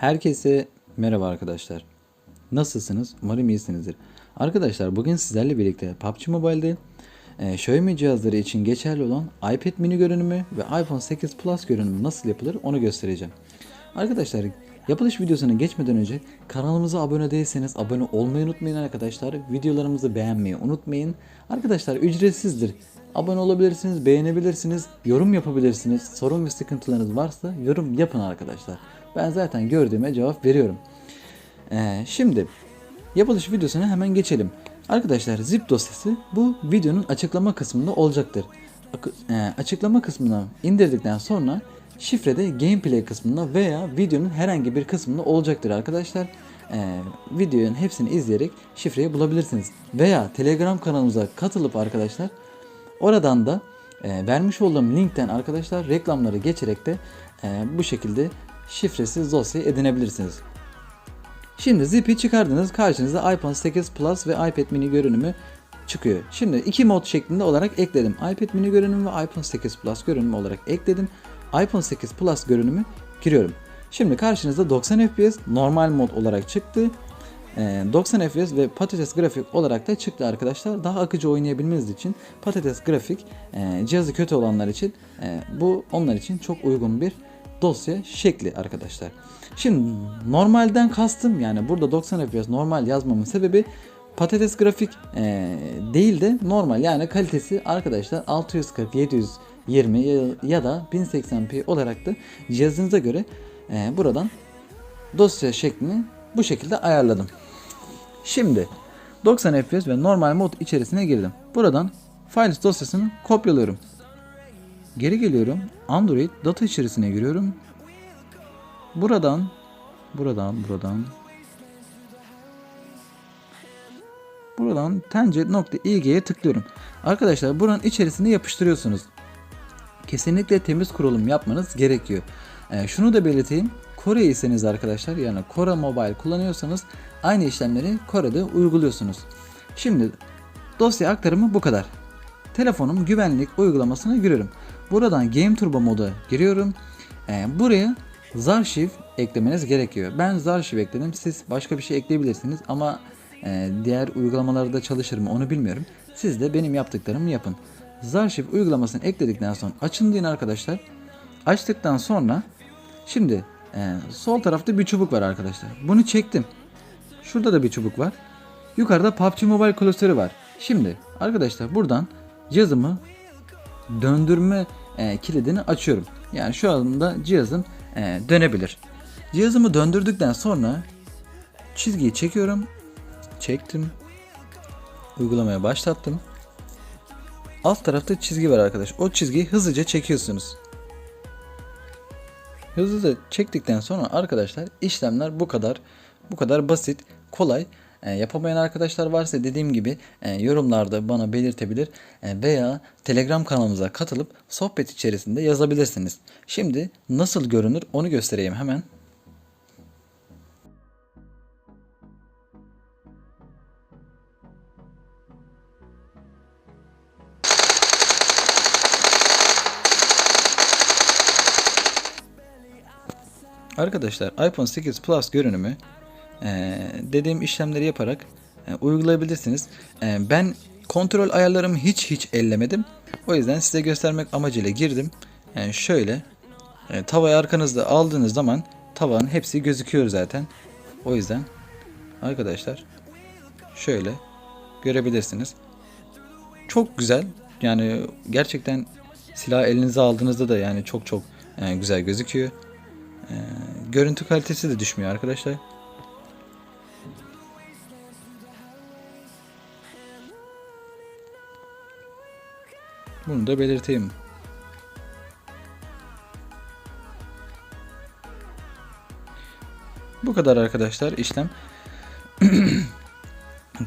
Herkese merhaba arkadaşlar. Nasılsınız? Umarım iyisinizdir. Arkadaşlar bugün sizlerle birlikte PUBG Mobile'de e, Xiaomi cihazları için geçerli olan iPad mini görünümü ve iPhone 8 Plus görünümü nasıl yapılır onu göstereceğim. Arkadaşlar yapılış videosuna geçmeden önce kanalımıza abone değilseniz abone olmayı unutmayın arkadaşlar. Videolarımızı beğenmeyi unutmayın. Arkadaşlar ücretsizdir. Abone olabilirsiniz, beğenebilirsiniz, yorum yapabilirsiniz. Sorun ve sıkıntılarınız varsa yorum yapın arkadaşlar. Ben zaten gördüğüme cevap veriyorum. Ee, şimdi yapılış videosuna hemen geçelim. Arkadaşlar zip dosyası bu videonun açıklama kısmında olacaktır. Akı- e, açıklama kısmına indirdikten sonra şifrede gameplay kısmında veya videonun herhangi bir kısmında olacaktır arkadaşlar. Ee, videonun hepsini izleyerek şifreyi bulabilirsiniz. Veya Telegram kanalımıza katılıp arkadaşlar oradan da e, vermiş olduğum linkten arkadaşlar reklamları geçerek de e, bu şekilde şifresiz dosya edinebilirsiniz. Şimdi zip'i çıkardınız. Karşınıza iPhone 8 Plus ve iPad mini görünümü çıkıyor. Şimdi iki mod şeklinde olarak ekledim. iPad mini görünümü ve iPhone 8 Plus görünümü olarak ekledim. iPhone 8 Plus görünümü giriyorum. Şimdi karşınızda 90 FPS normal mod olarak çıktı. Ee, 90 FPS ve patates grafik olarak da çıktı arkadaşlar. Daha akıcı oynayabilmeniz için patates grafik e, cihazı kötü olanlar için e, bu onlar için çok uygun bir dosya şekli arkadaşlar. Şimdi normalden kastım yani burada 90 FPS normal yazmamın sebebi patates grafik e, değil de normal yani kalitesi arkadaşlar 640 720 ya, da 1080p olarak da cihazınıza göre e, buradan dosya şeklini bu şekilde ayarladım. Şimdi 90 FPS ve normal mod içerisine girdim. Buradan files dosyasını kopyalıyorum. Geri geliyorum. Android data içerisine giriyorum. Buradan buradan buradan buradan tence.ig'ye tıklıyorum. Arkadaşlar buranın içerisine yapıştırıyorsunuz. Kesinlikle temiz kurulum yapmanız gerekiyor. Ee, şunu da belirteyim. Kore'yseniz arkadaşlar yani Kore Mobile kullanıyorsanız aynı işlemleri Kore'de uyguluyorsunuz. Şimdi dosya aktarımı bu kadar. Telefonum güvenlik uygulamasına giriyorum. Buradan Game Turbo moda giriyorum. Ee, buraya Zarshiv eklemeniz gerekiyor. Ben Zarshiv ekledim. Siz başka bir şey ekleyebilirsiniz ama e, diğer uygulamalarda çalışır mı onu bilmiyorum. Siz de benim yaptıklarımı yapın. Zarshiv uygulamasını ekledikten sonra açın deyin arkadaşlar. Açtıktan sonra şimdi e, sol tarafta bir çubuk var arkadaşlar. Bunu çektim. Şurada da bir çubuk var. Yukarıda PUBG Mobile klasörü var. Şimdi arkadaşlar buradan cihazımı döndürme e, kilidini açıyorum. Yani şu anda cihazım e, dönebilir. Cihazımı döndürdükten sonra çizgiyi çekiyorum. Çektim. Uygulamaya başlattım. Alt tarafta çizgi var arkadaş. O çizgiyi hızlıca çekiyorsunuz. Hızlıca çektikten sonra arkadaşlar işlemler bu kadar bu kadar basit, kolay. E, yapamayan arkadaşlar varsa dediğim gibi e, yorumlarda bana belirtebilir e, veya Telegram kanalımıza katılıp sohbet içerisinde yazabilirsiniz. Şimdi nasıl görünür onu göstereyim hemen. Arkadaşlar iPhone 8 Plus görünümü e, dediğim işlemleri yaparak e, uygulayabilirsiniz. E, ben kontrol ayarlarımı hiç hiç ellemedim. O yüzden size göstermek amacıyla girdim. Yani şöyle e, tavayı arkanızda aldığınız zaman tavanın hepsi gözüküyor zaten. O yüzden arkadaşlar şöyle görebilirsiniz. Çok güzel. Yani gerçekten silah elinize aldığınızda da yani çok çok e, güzel gözüküyor. E, görüntü kalitesi de düşmüyor arkadaşlar. Bunu da belirteyim. Bu kadar arkadaşlar işlem.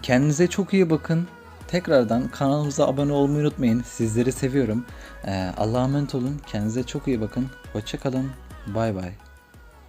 Kendinize çok iyi bakın. Tekrardan kanalımıza abone olmayı unutmayın. Sizleri seviyorum. Ee, Allah'a emanet olun. Kendinize çok iyi bakın. Hoşçakalın. Bay bay.